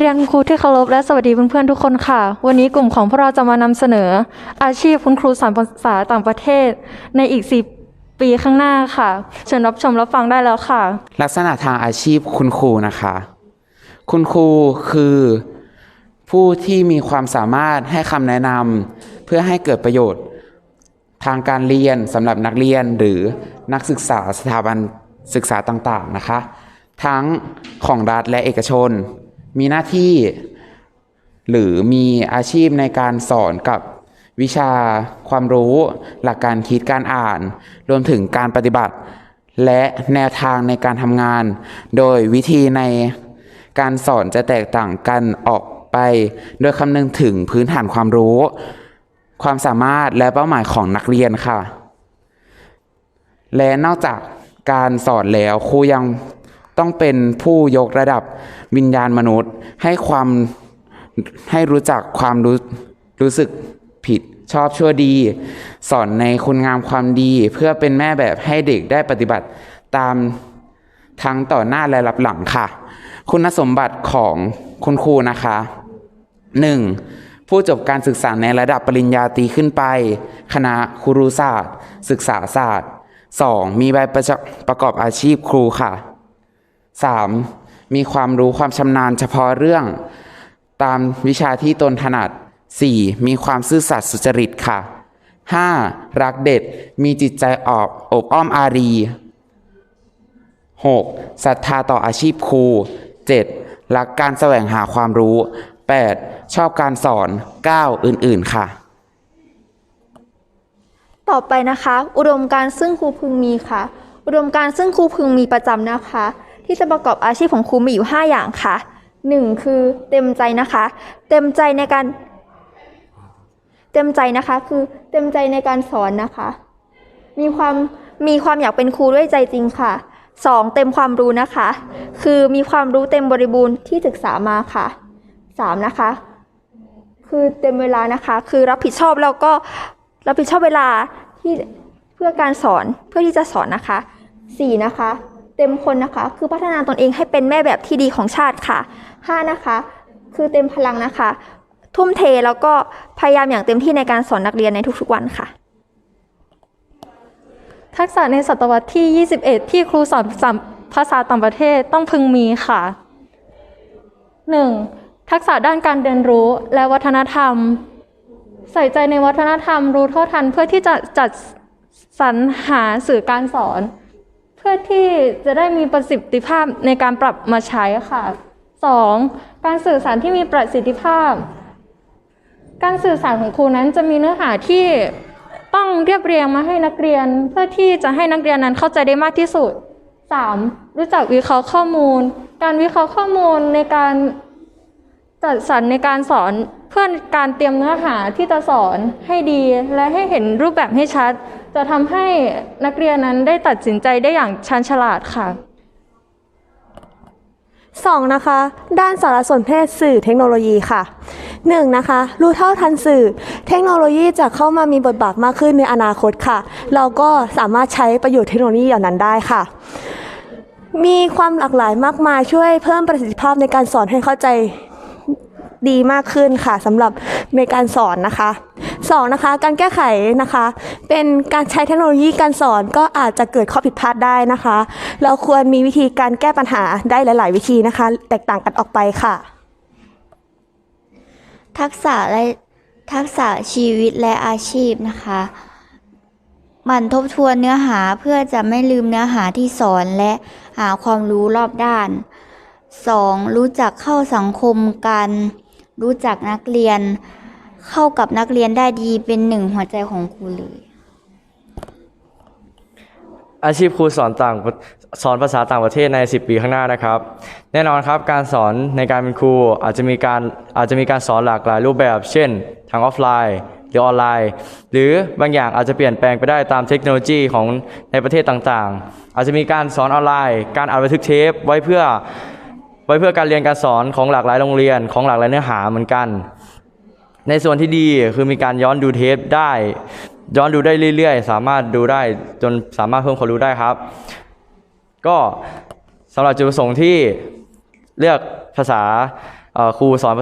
เรียนคุณครูที่เคารพและสวัสดีเพื่อนๆทุกคนค่ะ วันนี้กลุ่มของพวกเราจะมานำเสนอ อาชีพคุณครูสอนภาษาต่างประเทศ ในอีก4ปีข้างหน้าค่ะ เชิญรับชมรับฟังได้แล้วค่ะ ลักษณะทางอาชีพคุณครูนะคะ คุณครูคือ ผู้ที่มีความสามารถให้คำแนะนำเพื่อให้เกิดประโยชน์ ทางการเรียนสำหรับนักเรียนหรือนักศึกษาสถาบันศึกษาต่างๆนะคะ ทั้งของรัฐและเอกชน มีหน้าที่ หรือมีอาชีพในการสอนกับวิชาความรู้ หลักการคิดการอ่าน รวมถึงการปฏิบัติ และแนวทางในการทำงาน โดยวิธีในการสอนจะแตกต่างกันออกไป โดยคำนึงถึงพื้นฐานความรู้ ความสามารถและเป้าหมายของนักเรียนค่ะ และนอกจากการสอนแล้วครูยัง ต้องเป็นผู้ยกระดับวิญญาณมนุษย์ ให้ความให้รู้จักความรู้รู้สึกผิดชอบชั่วดี สอนในคุณงามความดี เพื่อเป็นแม่แบบให้เด็กได้ปฏิบัติตามทั้งต่อหน้าและรับหลังค่ะ คุณสมบัติของคุณครูนะคะ 1. ผู้จบการศึกษาในระดับปริญญาตรีขึ้นไป คณะครุศาสตร์ ศึกษาศาสตร์ 2. มีใบประประกอบอาชีพครูค่ะ 3. มีความรู้ความชำนาญเฉพาะเรื่อง ตามวิชาที่ตนถนัด 4. มีความซื่อสัตย์สุจริตค่ะ 5. รักเด็ดมีจิตใจออกอบอ้อมอารี 6. ศรัทธาต่ออาชีพครู 7. รักการแสวงหาความรู้ 8. ชอบการสอน 9. อื่น ๆ ค่ะ ต่อไปนะคะ อุดมการซึ่งครูพึงมีค่ะ อุดมการซึ่งครูพึงมีประจำนะคะ ที่จะประกอบอาชีพของครูมีอยู่ 5 อย่างค่ะ 1. คือเต็มใจนะคะ เต็มใจในการ เต็มใจนะคะคือเต็มใจในการสอนนะคะ มีความมีความอยากเป็นครูด้วยใจจริงค่ะ 2. เต็มความรู้นะคะ คือมีความรู้เต็มบริบูรณ์ที่ศึกษามาค่ะ 3. นะคะ คือเต็มเวลานะคะ คือรับผิดชอบแล้วก็รับผิดชอบเวลาที่เพื่อการสอนเพื่อที่จะสอนนะคะสี่นะคะ เต็มคนนะคะ คือพัฒนาตนเองให้เป็นแม่แบบที่ดีของชาติค่ะห้านะคะ คือเต็มพลังนะคะ ทุ่มเทแล้วก็พยายามอย่างเต็มที่ในการสอนนักเรียนในทุกๆวันค่ะ ทักษะในศตวรรษที่ 21 ที่ครูสอนภาษาต่างประเทศต้องพึงมีค่ะ 1. ทักษะด้านการเรียนรู้และวัฒนธรรม ใส่ใจในวัฒนธรรมรู้เท่าทันเพื่อที่จะจัดสรรหาสื่อการสอน พื่อที่จะได้มีประสิทธิภาพในการปรับมาใช้ค่ะ 2. การสื่อสารที่มีประสิทธิภาพ การสื่อสารของครูนั้นจะมีเนื้อหาที่ต้องเรียบเรียงมาให้นักเรียน เพื่อที่จะให้นักเรียนนั้นเข้าใจได้มากที่สุด 3. รู้จักวิเคราะห์ข้อมูล การวิเคราะห์ข้อมูลในการจัดสรรในการสอนเพื่อการเตรียมเนื้อหาที่จะสอนให้ดีและให้เห็นรูปแบบให้ชัด จะทำให้นักเรียนนั้นได้ตัดสินใจได้อย่างชันฉลาดค่ะ 2. นะคะ ด้านสารสนเทศสื่อเทคโนโลยีค่ะ 1. นะคะ รู้เท่าทันสื่อ เทคโนโลยีจะเข้ามามีบทบาทมากขึ้นในอนาคตค่ะ เราก็สามารถใช้ประโยชน์เทคโนโลยีเหล่านั้นได้ค่ะ มีความหลากหลายมากมายช่วยเพิ่มประสิทธิภาพในการสอนให้เข้าใจดีมากขึ้นค่ะสำหรับในการสอนนะคะ สองนะคะการแก้ไขนะคะ เป็นการใช้เทคโนโลยีการสอนก็อาจจะเกิดข้อผิดพลาดได้นะคะ เราควรมีวิธีการแก้ปัญหาได้หลาย ๆ วิธีนะคะ แตกต่างกันออกไปค่ะ ทักษะและทักษะชีวิตและอาชีพนะคะหมั่นทบทวนเนื้อหาเพื่อจะไม่ลืมเนื้อหาที่สอนและหาความรู้รอบด้าน 2. รู้จักเข้าสังคมกัน รู้จักนักเรียน เข้ากับนักเรียนได้ดีเป็นหนึ่งหัวใจของครูเลย อาชีพครูสอนต่างสอนภาษาต่างประเทศใน 10 ปีข้างหน้านะครับ แน่นอนครับการสอนในการเป็นครูอาจจะมีการอาจจะมีการสอนหลากหลายรูปแบบ เช่นทางออฟไลน์หรือออนไลน์ หรือบางอย่างอาจจะเปลี่ยนแปลงไปได้ตามเทคโนโลยีของในประเทศต่างๆ อาจจะมีการสอนออนไลน์ การอัดบันทึกเทปไว้เพื่อไว้เพื่อการเรียนการสอนของหลากหลายโรงเรียนของหลากหลายเนื้อหาเหมือนกัน ในส่วนที่ดีคือมีการย้อนดูเทปได้ ย้อนดูได้เรื่อยๆ สามารถดูได้จนสามารถเพิ่มความรู้ได้ครับ ก็สำหรับจุดประสงค์ที่เลือกภาษาครูสอน